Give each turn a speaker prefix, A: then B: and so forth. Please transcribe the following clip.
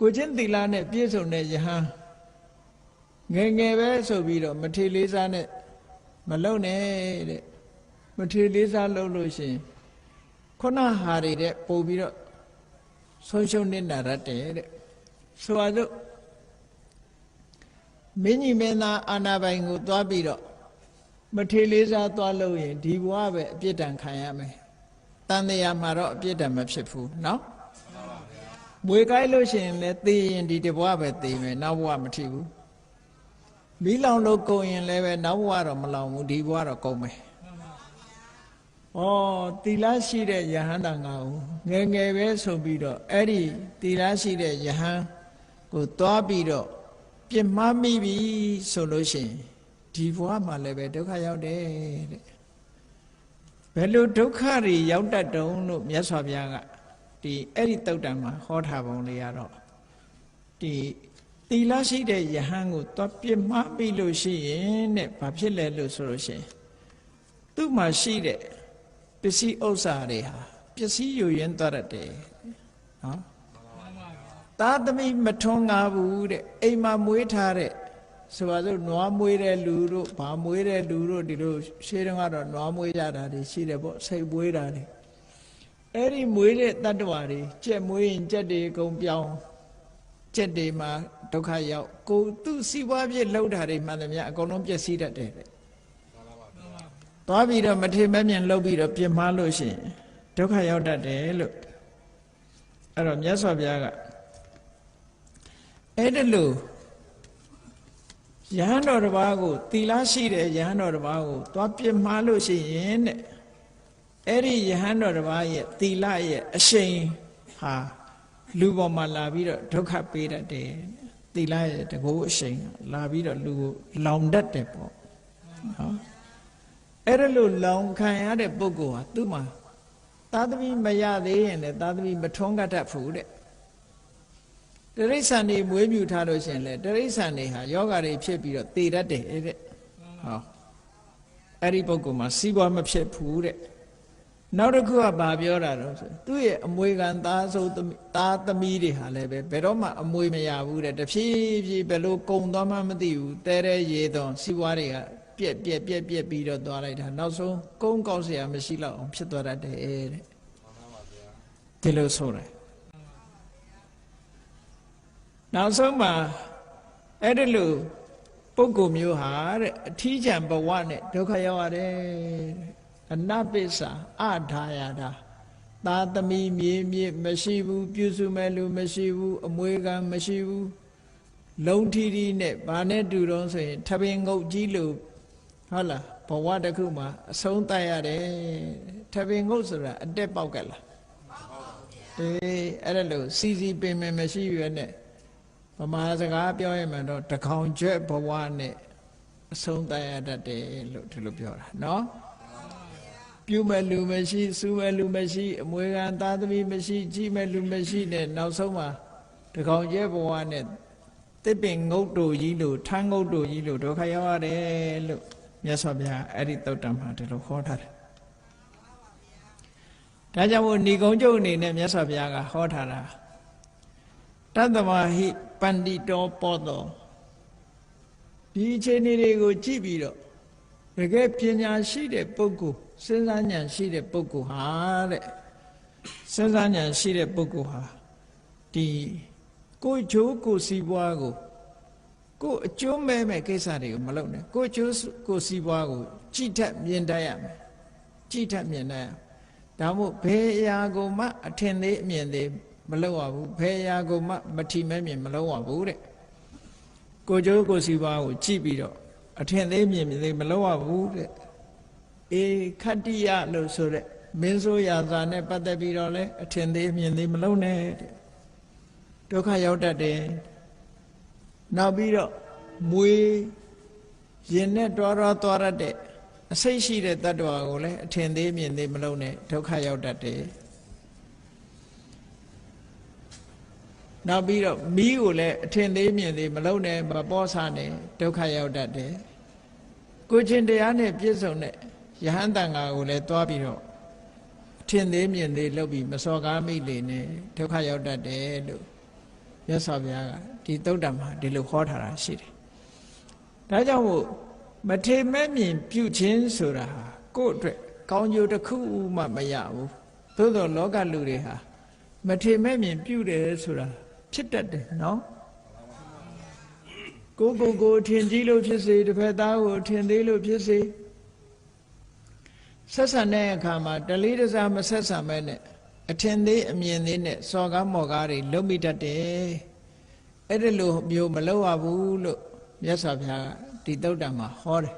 A: ကိုချင်းသီလနဲ့ပြည့်စုံတဲ့ယဟန်ငယ်ငယ်ပဲဆိုပြီးတော့မထေလေးစားနဲ့မလုံနဲ့တဲ့မထေလေးစားလုံလို့ရှိရင်ခုနဟာတွေတဲ့ပို့ပြီးတော့ဆုံးရှုံးနေတာရတယ်တဲ့ဆိုပါစို့မင်းကြီးမင်းသားအာနာပိုင်ကိုသွားပြီးတော့မထေလေးစားသွားလို့ရင်ဒီဘဝပဲအပြစ်ဒဏ်ခံရမယ်တန်တရားမှာတော့အပြစ်ဒဏ်မဖြစ်ဘူးเนาะ မွေကိုက်လို့ရှိရင်လည်းသိရင်ဒီတဘဝပဲသိမယ်နောက်ဘဝမထီဘူးမီးလောင်လို့ကုန်ရင်လည်းပဲနောက်ဘဝတော့မလောင်ဘူးဒီဘဝတော့ကုန်မယ်ဩတီလာရှိတဲ့ယဟန္တာငါ့ကိုငယ်ငယ်ပဲဆိုပြီးတော့အဲ့ဒီတီလာရှိတဲ့ယဟန်ကိုသွားပြီးတော့ပြစ်မှားမိပြီဆိုလို့ရှိရင်ဒီဘဝမှာလည်းပဲဒုက္ခရောက်တယ်တဲ့ဘယ်လိုဒုက္ခတွေရောက်တတ်တုံလို့မြတ်စွာဘုရားက ဒီအဲ့ဒီတုတ်တံမှာဟောထားပုံလေးရတော့ဒီတီလာရှိတဲ့ယဟန်ကိုသွားပြစ်မှားပြီလို့ရှိရင်တဲ့ဘာဖြစ်လဲလို့ဆိုလို့ရှိရင်သူ့မှာရှိတဲ့ပစ္စည်းဥစ္စာတွေဟာပစ္စည်းယူရင်းသွားတတ်တယ်နော်သားသမီးမထွန်းကားဘူးတဲ့အိမ်မှာမွေးထားတဲ့ဆိုပါစို့နွားမွေးတဲ့လူတို့ဗာမွေးတဲ့လူတို့ဒီလိုရှေးတုန်းကတော့နွားမွေးကြတာတွေရှိတယ်ပေါ့စိတ်မွေးတာတွေ အဲ့ဒီမွေးတဲ့တတ္တဝါတွေကြက်မွေးရင်ကြက်တွေအကုန်ပြောင်းကြက်တွေမှာဒုက္ခရောက်ကိုသူ့စီးပွားပြည့်လှုပ်တာတွေမှန်သမျှအကုန်လုံးပျက်စီးတတ်တယ်တဲ့သွားပြီးတော့မထေမမြင်လှုပ်ပြီးတော့ပြင်းမှားလို့ရှိရင်ဒုက္ခရောက်တတ်တယ်လို့အဲ့တော့မြတ်စွာဘုရားကအဲ့ဒါလို့ယဟန်တော်တစ်ပါးကိုသီလရှိတဲ့ယဟန်တော်တစ်ပါးကိုသွားပြင်းမှားလို့ရှိရင်တဲ့ အဲ့ဒီယဟန်တော်တစ်ပါးရဲ့သီလရဲ့အရှိန်ဟာလူပေါ်မှာလာပြီးတော့ဒုက္ခပေးတတ်တယ်သီလရဲ့တကူအရှိန်လာပြီးတော့လူကိုလောင်တတ်တယ်ပေါ့နော်အဲ့ဒါလို့လောင်ခံရတဲ့ပုဂ္ဂိုလ်ဟာသူ့မှာသာသမီမရသေးရင်လည်းသာသမီမထွန်းကတ်တတ်ဘူးတဲ့တရိษံနေမွေးမြူထားလို့ရှိရင်လေတရိษံနေဟာယောဂါတွေဖြစ်ပြီးတော့တည်တတ်တယ်တဲ့ဟောအဲ့ဒီပုဂ္ဂိုလ်မှာစီးပွားမဖြစ်ဘူးတဲ့ နောက်တစ်ခုကဘာပြောတာတော့ဆိုသူ့ရဲ့အမွေခံသားဆုံးသားသမီးတွေဟာလည်းပဲဘယ်တော့မှအမွေမရဘူးတဲ့တဖြည်းဖြည်းဘယ်လိုကုံသွားမှမသိဘူးတဲတဲရေသွန်စီးပွားတွေကပြက်ပြက်ပြက်ပြက်ပြီးတော့သွားလိုက်တာနောက်ဆုံးကုန်းကောက်เสียမရှိတော့အောင်ဖြစ်သွားတတ်တယ်တဲ့ဒီလိုဆိုတယ်နောက်ဆုံးမှာအဲ့ဒီလိုပုဂ္ဂိုလ်မျိုးဟာတဲ့အထီးကျန်ဘဝနဲ့ဒုက္ခရောက်ရတယ် အနပိစ္ဆာအထာယတာသာသမီမြေမြေမရှိဘူးပြုစုမဲ့လူမရှိဘူးအမွေခံမရှိဘူးလုံးထီထီနဲ့ဘာနဲ့တူတော့ဆိုရင်ထပင်ငုတ်ကြီးလို့ဟုတ်လားဘဝတစ်ခုမှာအဆုံးတတ်ရတယ်ထပင်ငုတ်ဆိုတာအတက်ပေါက်ကလားအေးအဲ့ဒါလို့စီစီပင်ပင်မရှိရွယ်နဲ့ဗမာစကားပြောရင်မှတော့တကောင်ကျွဲ့ဘဝနဲ့အဆုံးတတ်ရတတ်တယ်လို့ဒီလိုပြောတာနော် ပြုမဲ့လူမရှိစူးမဲ့လူမရှိ အမွေခံသားသမီးမရှိကြီးမဲ့လူမရှိနဲ့နောက်ဆုံးမှာတကောင်ကျွဲ့ဘဝနဲ့တစ်ပင်ငုတ်တူကြီးလို့ထန်းငုတ်တူကြီးလို့ဒုက္ခရောက်ရတယ်လို့မြတ်စွာဘုရားအဲ့ဒီတုတ်တံမှာဒီလိုခေါ်ထားတယ်ဒါကြောင့်မို့ဏီကုံကျုပ်အနေနဲ့မြတ်စွာဘုရားကဟောထားတာတတ္တမဟိပန္တိတောပောတောဒီအခြေအနေတွေကိုကြည့်ပြီးတော့တကယ်ပညာရှိတဲ့ပုဂ္ဂိုလ် စဉ်းစားဉာဏ်ရှိတဲ့ပုဂ္ဂိုလ်ဟာတဲ့စဉ်းစားဉာဏ်ရှိတဲ့ပုဂ္ဂိုလ်ဟာဒီကိုချိုးကိုစီးပွားကိုကိုအကျိုးမဲ့မဲ့ကိစ္စတွေကိုမလုပ်နဲ့ကိုကျိုးကိုစီးပွားကိုကြည်ထက်မြင်တတ်ရမယ်ကြည်ထက်မြင်တတ်ရဒါမို့ဘယ်အရာကိုမှအထင်သေးအမြင်သေးမလုပ်ရဘူးဘယ်အရာကိုမှမထီမဲ့မြင်မလုပ်ရဘူးတဲ့ကိုကျိုးကိုစီးပွားကိုကြည့်ပြီးတော့အထင်သေးမြင်သေးမလုပ်ရဘူးတဲ့ အေခတ္တိယလို့ဆိုတဲ့မင်းဆိုရာဇာနဲ့ပတ်သက်ပြီးတော့လဲအထင်သေးမြင်သေးမလုပ်နဲ့တဲ့ဒုက္ခရောက်တတ်တယ်နောက်ပြီးတော့မွေရင်နဲ့တွားတွားသွားရတဲ့အစိတ်ရှိတဲ့တ attva ကိုလည်းအထင်သေးမြင်သေးမလုံးနဲ့ဒုက္ခရောက်တတ်တယ်နောက်ပြီးတော့မီးကိုလည်းအထင်သေးမြင်သေးမလုံးနဲ့မပေါ်စားနဲ့ဒုက္ခရောက်တတ်တယ်ကိုချင်းတရားနဲ့ပြည့်စုံတဲ့ ယဟန်တန်ဃာကိုလည်းတွားပြီးတော့အထင်သေးမြင်သေးလုပ်ပြီးမစော်ကားမိလေနဲ့ဒုက္ခရောက်တတ်တယ်လို့မြတ်စွာဘုရားကဒီသုတ်တံမှာဒီလိုဟောထားတာရှိတယ်ဒါကြောင့်မို့မထေမဲ့မြင်ပြုခြင်းဆိုတာဟာကိုယ့်အတွက်ကောင်းကျိုးတစ်ခုမှမရဘူးသို့သောလောကလူတွေဟာမထေမဲ့မြင်ပြုတယ်ဆိုတာဖြစ်တတ်တယ်နော်ကိုကိုကိုထင်ကြီးလို့ဖြစ်စေတစ်ဖက်သားကိုထင်သေးလို့ဖြစ်စေ ဆက်ဆံတဲ့အခါမှာတလေးတစားမဆက်ဆံမဲနဲ့အထင်သေးအမြင်သေးနဲ့စော်ကားမော်ကားတွေလုံးမိတတ်တယ်အဲ့ဒါလိုမျိုးမလုပ်ရဘူးလို့မြတ်စွာဘုရားကဒီသုတ်တံမှာဟောတယ်